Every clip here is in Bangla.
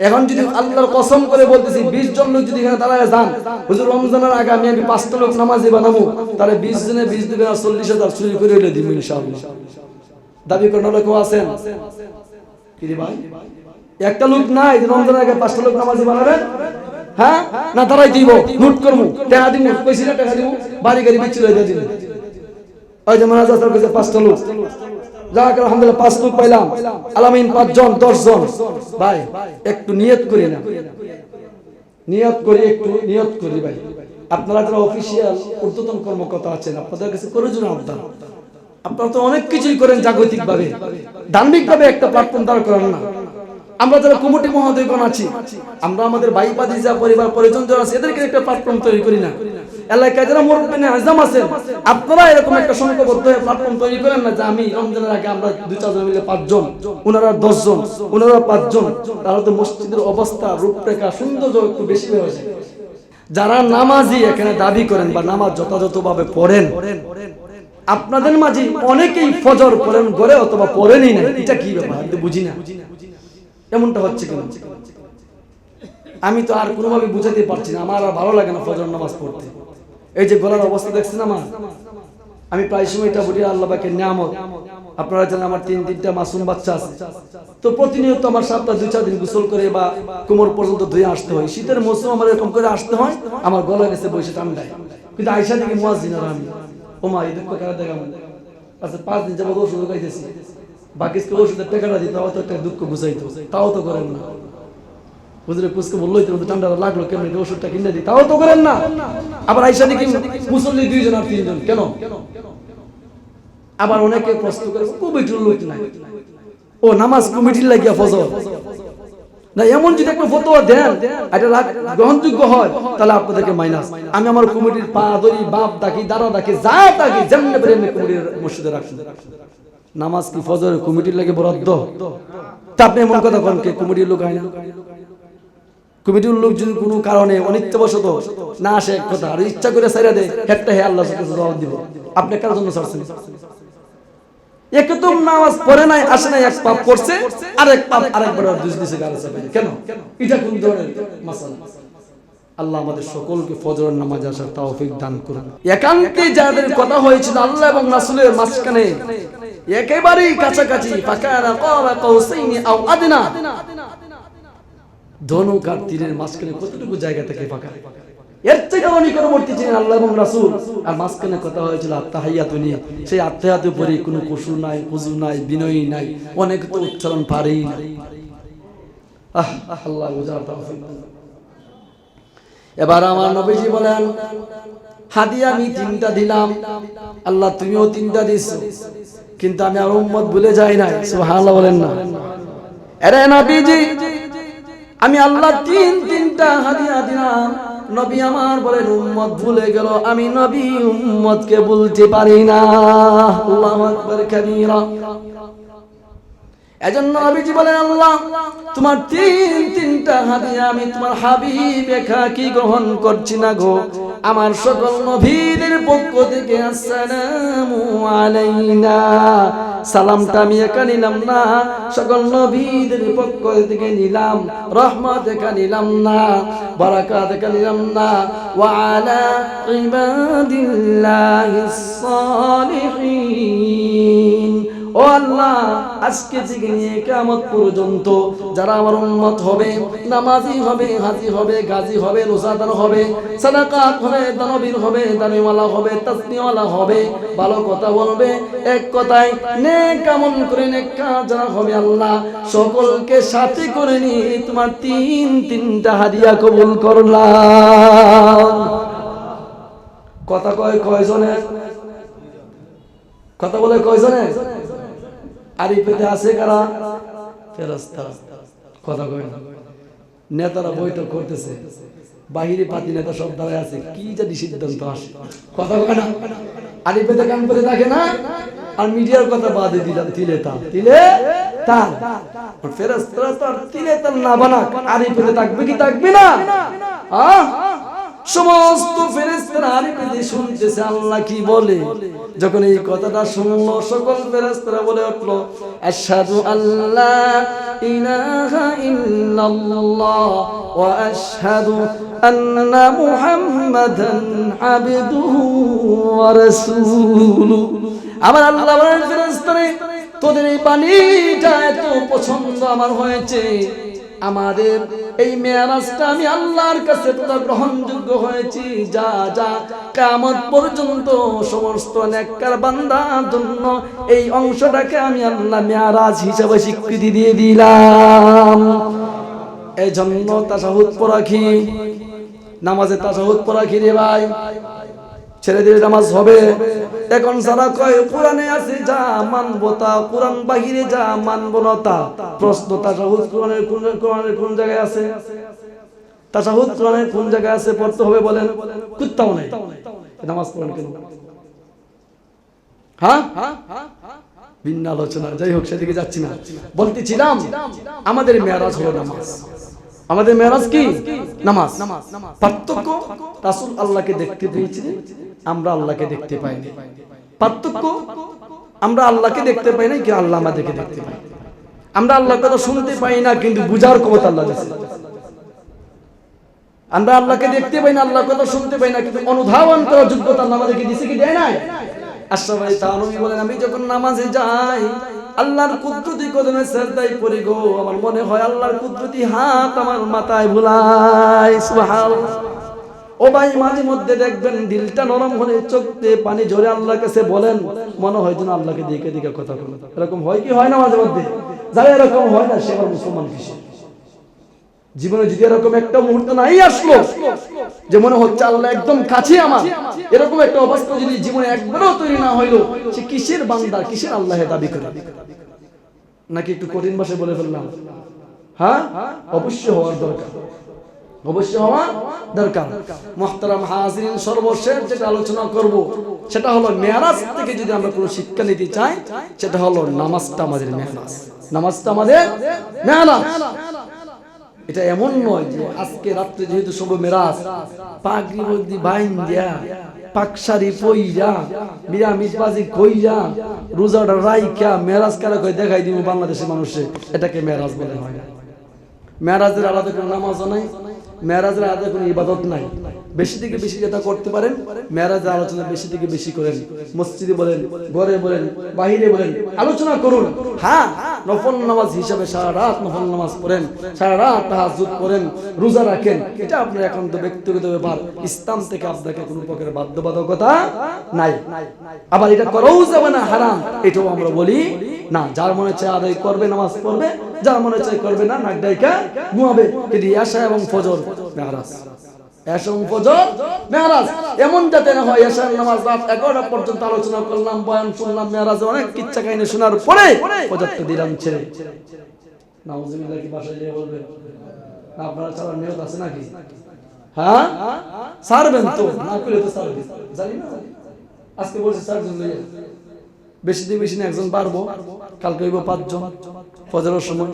এখন যদি আল্লাহর কসম করে বলতেছি বিশ জন লোক যদি এখানে দাঁড়ায় যান হুজুর রমজানের আগে আমি আমি পাঁচটা লোক নামাজি বানাবো তাহলে বিশ জনে বিশ দিবে আর চল্লিশ হাজার চুরি করে হইলে দিব ইনশাআল্লাহ। দাবি করার লোক আছেন? কি ভাই? একটা লোক নাই যে রমজানের আগে পাঁচটা লোক নামাজি বানাবেন হ্যাঁ? না তারাই দিব নোট করব টাকা দিব না টাকা দিব বাড়ি গাড়ি বিচ্ছি লইতে দিন ওই যে কাছে পাঁচটা লোক। যাক, আলহামদুলিল্লাহ, পাঁচ লোক পাইলাম। আলামিন পাঁচজন দশ জন ভাই, একটু নিয়ত করি না। নিয়ত করি, একটু নিয়ত করি ভাই। আপনারা যারা অফিসিয়াল ঊর্ধ্বতন কর্মকর্তা আছেন, আপনাদের কাছে প্রয়োজন আবদান আপনারা তো অনেক কিছুই করেন জাগতিক ভাবে ধার্মিক ভাবে একটা প্ল্যাটফর্ম দাঁড় করান না। আমরা যারা কমিটি মহোদয়গণ আছি, আমরা আমাদের ভাই যা পরিবার, পরিজন যারা আছে, এদেরকে একটা প্ল্যাটফর্ম তৈরি করি না। এলাকায় যারা মুরব্বিনে আজম আছেন, আপনারা এরকম একটা সংখ্যাবদ্ধ হয়ে প্ল্যাটফর্ম তৈরি করেন না যে আমি রমজানের আগে আমরা দুই, চারজন মিলে পাঁচজন ওনারা দশজন ওনারা পাঁচজন। তাহলে তো মসজিদের অবস্থা, রূপরেখা, সৌন্দর্য একটু বেশি হয়ে যায় যারা নামাজি এখানে দাবি করেন বা নামাজ যথাযথভাবে পড়েন, আপনাদের মাঝে অনেকেই ফজর পড়েন, গড়ে অথবা পড়েনই না। এটা কি ব্যাপার? বুঝি না। এমনটা হচ্ছে কেন? আমি তো আর কোনোভাবে বুঝাতে পারছি না, আমার আর ভালো লাগে না ফজর নামাজ পড়তে। এই যে গলার অবস্থা দেখছেন আমার? আমি প্রায় সময় এটা বলি, আল্লাহ পাকের নিয়ামত। আপনারা জানেন আমার তিন তিনটা মাসুম বাচ্চা আছে। তো প্রতিনিয়ত আমার সপ্তাহ দুই চার দিন গোসল করে বা কোমর পর্যন্ত ধুয়ে আসতে হয়। শীতের মৌসুম আমার এরকম করে আসতে হয়, আমার গলা গেছে বসে ঠান্ডায়। কিন্তু আইসা থেকে মুয়াজ্জিনার আমি। ও মা এই দুঃখ কারা দেখাম আচ্ছা পাঁচ দিন যাব ওষুধ খাইতেছি। বাকি দিতে, তাও তো একটা দুঃখ তাও তো করেন না। হুজুরে তো ঠান্ডা লাগল এই ওষুধটা কিনে দিই? তাও তো করেন না। আবার আইসা মুসল্লি দুইজন আর তিনজন। কেন? আবার অনেকে প্রশ্ন করে নাই। ও, নামাজ কমিটির লাগিয়া ফজর। না, এমন যদি একটা ফতোয়া দেন, এটা গ্রহণযোগ্য হয়, তাহলে আপনাদেরকে মাইনাস। আমি আমার কমিটির পা ধরি, বাপ ডাকি, দাদা ডাকি, যা ডাকি, যেমনি এমনি কমিটির মসজিদে রাখছি। নামাজ কি ফজর কমিটির লাগে বরাদ্দ? তা আপনি এমন কথা কোন কে? কমিটির লোক হয় না। কমিটির লোক যদি কোনো কারণে অনিত্যবশত না আসে এক কথা, আর ইচ্ছা করে সাইরা দেয় একটা হে আল্লাহ জবাব দিব। আপনি কার জন্য ছাড়ছেন? একদম নামাজ পড়ে নাই, আসে নাই, এক পাপ করছে, আর এক পাপ আরেকবার আর দুই দিছে চাপে কেন? এটা কোন ধরনের মাসালা? আল্লাহ আমাদের সকলকে ফজরের নামাজ আসার তৌফিক দান করুন। একান্তে যাদের কথা হয়েছিল আল্লাহ এবং রাসূলের মাঝখানে, একেবারেই কাছাকাছি কাউসাইনি আও আদনা। মাঝখানে কতটুকু জায়গা থেকে এর থেকে নিকটবর্তী ছিলেন আল্লাহ এবং আর মাঝখানে কথা হয়েছিল আত্মাহাইয়াত নিয়ে। সেই আত্মাহাতে পরে কোনো কসুর নাই কুজু নাই, বিনয়ী নাই, অনেক তো উচ্চারণ পারেই না আহ আল্লাহ। এবার আমার নবীজি বলেন হাদিয়া আমি তিনটা দিলাম। আল্লাহ, তুমিও তিনটা দিস। কিন্তু আমি আর উম্মত ভুলে যাই নাই। সুবহানাল্লাহ বলেন না। আরে নবীজি, আমি আল্লাহ তিন, তিনটা হাদিয়া দিলাম। নবী আমার বলেন, উম্মত ভুলে গেল। আমি নবী উম্মতকে বলতে পারি না। আল্লাহু আকবার, কাবীরা। এজন্য নবীজি বলেন, আল্লাহ, তোমার তিন, তিনটা হাদিয়া আমি তোমার হাবিব একা কি গ্রহণ করছি না গো? আমার সকল নবীদের পক্ষ থেকে আসসালামু আলাইনা। সালামটা আমি একা নিলাম না, সকল নবীদের পক্ষ থেকে নিলাম, রহমত একা নিলাম না, বারাকাত একা নিলাম না। ওয়া আলা ইবাদিল্লাহিস সালিহিন। ও আল্লাহ, আজকে থেকে নিয়ে কেমত পর্যন্ত যারা আমার উন্মত হবে, নামাজি হবে, হাজি হবে, গাজী হবে, রোজাদার হবে হবে, দানবীর হবে দানিওয়ালা হবে তাসনিওয়ালা হবে, ভালো কথা বলবে, এক কথায় নে কেমন করে নে যারা হবে আল্লাহ, সকলকে সাথে করে নিয়ে তোমার তিন, তিনটা হাদিয়া কবুল করলাম। কথা কয় কয়জনের কথা বলে কয়জনের আরিফেতে আছে কারা? ফেরস্তা কথা কয় নেতারা বৈঠক করতেছে। বাহিরে পাতি নেতা সব দাঁড়ায় আছে। কি জানি সিদ্ধান্ত আসে। কথা কয় না। আরিফেতে কান করে থাকে না? আর মিডিয়ার কথা বাদে দিলাম তিলে তা তিলে তা ফেরস্তারা তো আর তিলে তার না বানাক। আরিফেতে থাকবে কি থাকবে না? আহ? সমস্ত ফেরেস্তারা আরেকটি শুনতেছে, আল্লাহ কি বলে? যখন এই কথাটা শুনলো, সকল ফেরেস্তারা বলে উঠল, আশহাদু আল্লাহ ইলাহা ইল্লাল্লাহ ওয়া আশহাদু আন্না মুহাম্মাদান আবদুহু ওয়া রাসূলুহু। আমার আল্লাহ বলেন ফেরেস্তারে তোদের এই পানিটা এত পছন্দ আমার হয়েছে। আমাদের এই মেয়ারাজটা আমি আল্লাহর কাছে তোরা গ্রহণযোগ্য হয়েছি। যা যা কামত পর্যন্ত সমস্ত নেককার বান্দার জন্য এই অংশটাকে আমি আল্লাহ মেয়ারাজ হিসাবে স্বীকৃতি দিয়ে দিলাম। এই জন্য তাসাহুদ পড়াখি, নামাজে তাসাহুদ পড়াখি রে ভাই। ছেড়ে দিলে নামাজ হবে। এখন সারা কয়, কোরআনে আছে, যা মানবো তা, কোরআন বাহিরে যা মানবো না তা। প্রশ্ন, তাসাহুদ কোরআনের কোন কোরআনের কোন জায়গায় আছে? তাসাহুদ কোরআনের কোন জায়গায় আছে, পড়তে হবে বলেন। কুত্তাও নাই। নামাজ কেন? হ্যাঁ? ভিন্ন আলোচনা, যাই হোক, সেদিকে যাচ্ছি না। বলতেছিলাম, আমাদের মেয়ারাজ হলো নামাজ। আমাদের মেয়ারাজ কি? নামাজ। পার্থক্য, রাসূল আল্লাহকে দেখতে পেয়েছিলেন। আমরা আল্লাহকে দেখতে পাইনি পার্থক্য আমরা আল্লাহকে দেখতে পাই না কি আল্লাহ আমাদেরকে দেখতে পাই। আমরা আল্লাহর কথা শুনতে পাই না কিন্তু বুঝার ক্ষমতা আল্লাহ দিয়েছে আমরা আল্লাহকে দেখতে পাই না আল্লাহর কথা শুনতে পাই না কিন্তু অনুধাবন করার যোগ্যতা আল্লাহ আমাদেরকে দিছে কি দেয় নাই? আশরাফ আলী তানবী বলেন আমি যখন নামাজে যাই আল্লাহর কুদরতি কদমে সেজদায় পড়ি গো। আমার মনে হয় আল্লাহর কুদরতি হাত আমার মাথায় ভুলাই সুবহানাল্লাহ। ও ভাই, মাঝে মধ্যে দেখবেন দিলটা নরম হলে চোখ দিয়ে পানি ঝরে আল্লাহর কাছে বলেন, মনে হয় যেন আল্লাহকে দিকে দিকে কথা বলেন এরকম হয় কি হয় না মাঝে মধ্যে? যারা এরকম হয় না, সে আবার মুসলমান কিসে? জীবনে যদি এরকম একটা মুহূর্ত নাই আসলো, যে মনে হচ্ছে আল্লাহ একদম কাছে আমার, এরকম একটা অবস্থা যদি জীবনে একবারও তৈরি না হইল, সে কিসের বান্দা, কিসের আল্লাহ দাবি করে? নাকি একটু কঠিন ভাষায় বলে ফেললাম? হ্যাঁ? অবশ্যই হওয়ার দরকার। অবশ্যই হওয়া দরকার। মোহতারাম হাজিরিন সর্বশেষ যেটা আলোচনা করব, সেটা হলো মেয়ারাজ থেকে যদি আমরা কোনো শিক্ষা নিতে চাই, সেটা হলো নামাজটা আমাদের মেয়ারাজ। নামাজটা আমাদের মেয়ারাজ। এটা এমন নয় যে আজকে রাত্রে যেহেতু সব মেরাজ পাগড়ি বদি বাইন দিয়া পাকসারি পইরা, নিরামিষ বাজি কইরা রোজাটা রাইকা মেরাজ কারা কই দেখাই দিব বাংলাদেশের মানুষে, এটাকে মেরাজ বলে হয় মেরাজের আলাদা কোনো নামাজও নাই। মেরাজের আলাদা কোনো ইবাদত নাই। বেশি থেকে বেশি যেটা করতে পারেন মেরাজের আলোচনা বেশি থেকে বেশি করেন। মসজিদে বলেন, ঘরে বলেন, বাহিরে বলেন, আলোচনা করুন। হ্যাঁ নফল নামাজ হিসাবে সারা রাত নফল নামাজ পড়েন, সারা রাত তাহাজুদ করেন, রোজা রাখেন। এটা আপনার একান্ত ব্যক্তিগত ব্যাপার। ইসলাম থেকে আপনাকে কোনো প্রকারের বাধ্যবাধকতা নাই। আবার এটা করাও যাবে না, হারাম। এটাও আমরা বলি না, যার মনে চায় আদায় করবে, নামাজ পড়বে, যার মনে চায় করবে না, নাক ডাইকা ঘুমাবে। কিন্তু ইয়াশা এবং ফজর। মেহরাজ হয় পর্যন্ত আলোচনা করলাম অনেক শোনার হ্যাঁ? বেশি বেশি না, একজন পারব। কালকে হইব পাঁচজন। ফজরের সময়।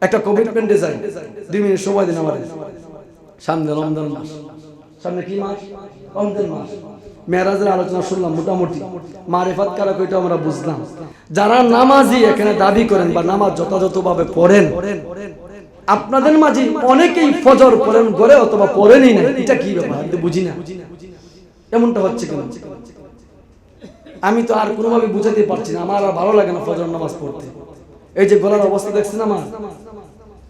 একটা কমিটমেন্টে যাই দুই মিনিট সময় দিন আমার। সামনে রমজান মাস। সামনে কি মাস? রমজান মাস। মেয়েরাজের আলোচনা শুনলাম মোটামুটি। মারেফাত কারা কইটা আমরা বুঝলাম। যারা নামাজি এখানে দাবি করেন বা নামাজ যথাযথভাবে পড়েন, আপনাদের মাঝে অনেকেই ফজর পড়েন, গড়ে অথবা পড়েনই না। এটা কি ব্যাপার? বুঝি না। এমনটা হচ্ছে কেন? আমি তো আর কোনোভাবে বুঝাতে পারছি না। আমার আর ভালো লাগে না ফজর নামাজ পড়তে। এই যে গলার অবস্থা দেখছেন আমার?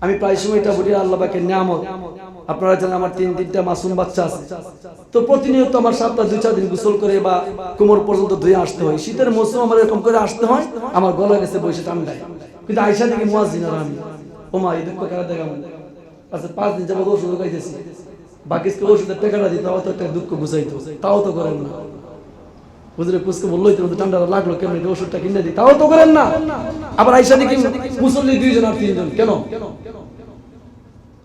আমি প্রায় সময় এটা বলি আল্লাহকে নিয়ামত। আপনারা জানেন আমার তিন তিনটা মাসুম বাচ্চা আছে। তো প্রতিনিয়ত আমার সপ্তাহ দুই চার দিন গোসল করে বা কোমর পর্যন্ত ধুয়ে আসতে হয়। শীতের মৌসুম আমার এরকম করে আসতে হয়, আমার গলা গেছে বসে ঠান্ডায়। কিন্তু আইসা থেকে মোয়াজ আর আমি। এই দুঃখ দেখাম আচ্ছা পাঁচ দিন যাব ওষুধ ওষুধের তাও তো একটা দুঃখ বুঝাইতো। তাও তো করেন না। হুজুরে পুষ্কে ঠান্ডা লাগল কেমন? ওষুধটা কিনে দিই। তাও তো করেন না। আবার আইসা দেখি মুসল্লি দুইজন আর তিনজন। কেন?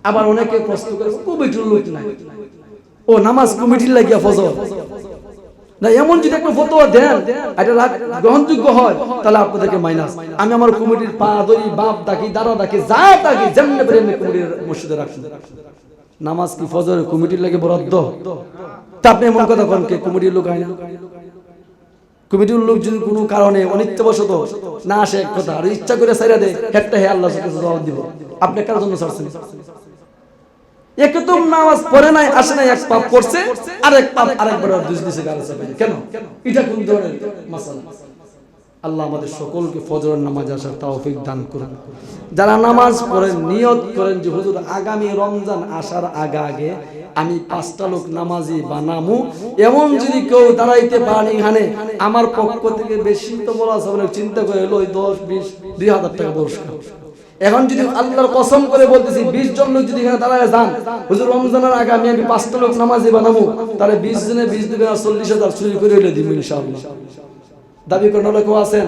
আবার অনেকে প্রশ্ন করে কমিটির লোক নাই। ও নামাজ কমিটির লাগিয়া ফজর। না, এমন যদি একটা ফতোয়া দেন, এটা গ্রহণযোগ্য হয়, তাহলে আপনাদেরকে মাইনাস। আমি আমার কমিটির পা বাপ ডাকি, দাদা ডাকি, যা ডাকি, যেমনি কমিটির মসজিদে রাখছি। নামাজ কি কমিটির লাগে বরাদ্দ? তা আপনি এমন কথা কোন কে কমিটির লোক হয় না? কমিটির লোক যদি কোনো কারণে অনিত্যবশত না আসে এক কথা, আর ইচ্ছা করে সাইরা দেয় হেডটা হে আল্লাহ জবাব দিব। আপনি কার জন্য একদম নামাজ পড়ে নাই, আসে নাই, এক পাপ করছে এক পাপ দুষ দিছে কেন? এটা কোন ধরনের আল্লাহ আমাদের সকলকে নামাজ আসার দান করুন। যারা নামাজ পড়েন, নিয়ত করেন যে, হুজুর, আগামী রমজান আসার আগে আগে আমি পাঁচটা লোক নামাজি বানামু। এমন যদি কেউ দাঁড়াইতে পারেন এখানে, আমার পক্ষ থেকে বেশি তো বলা চিন্তা করে ওই দশ, বিশ, দুই হাজার টাকা পুরস্কার। এখন যদি আল্লাহর কসম করে বলতেছি, বিশ জন লোক যদি এখানে দাঁড়ায় যান, হুজুর রমজানের আগে আমি আমি পাঁচটা লোক নামাজি বানাবো, তাহলে বিশ জনে বিশ দিবে আর চল্লিশ হাজার চুরি করে হইলে দিব ইনশাআল্লাহ। দাবি করেন লোক আছেন?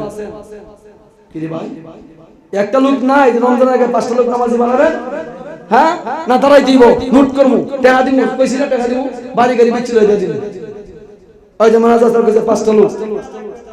একটা লোক নাই রমজানের আগে পাঁচটা লোক নামাজি বানাবেন হ্যাঁ? না দাঁড়াই দিব। নোট করব। টাকা দিব না, টাকা দিব। বাড়ি গাড়ি বিচ্ছিল দিন ওই যে মানাজ আসার কাছে পাঁচটা লোক।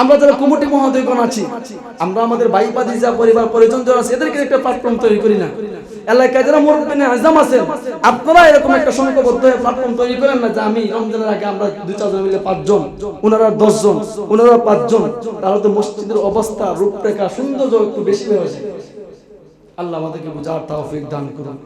আমরা যারা কমিটি মহোদয়গণ আছি, আমরা আমাদের ভাই যা পরিবার, পরিজন যারা আছে, এদেরকে একটা প্ল্যাটফর্ম তৈরি করি না। এলাকায় যারা মুরব্বী আজম আছেন, আপনারা এরকম একটা সংখ্যাবদ্ধ হয়ে প্ল্যাটফর্ম তৈরি করেন না যে আমি রমজানের আগে আমরা দুই, চারজন মিলে পাঁচজন ওনারা দশজন ওনারা পাঁচজন, তাহলে তো মসজিদের অবস্থা, রূপরেখা, সৌন্দর্য একটু বেশি হয়ে যায় আল্লাহ আমাদেরকে বোঝার তৌফিক দান করুন।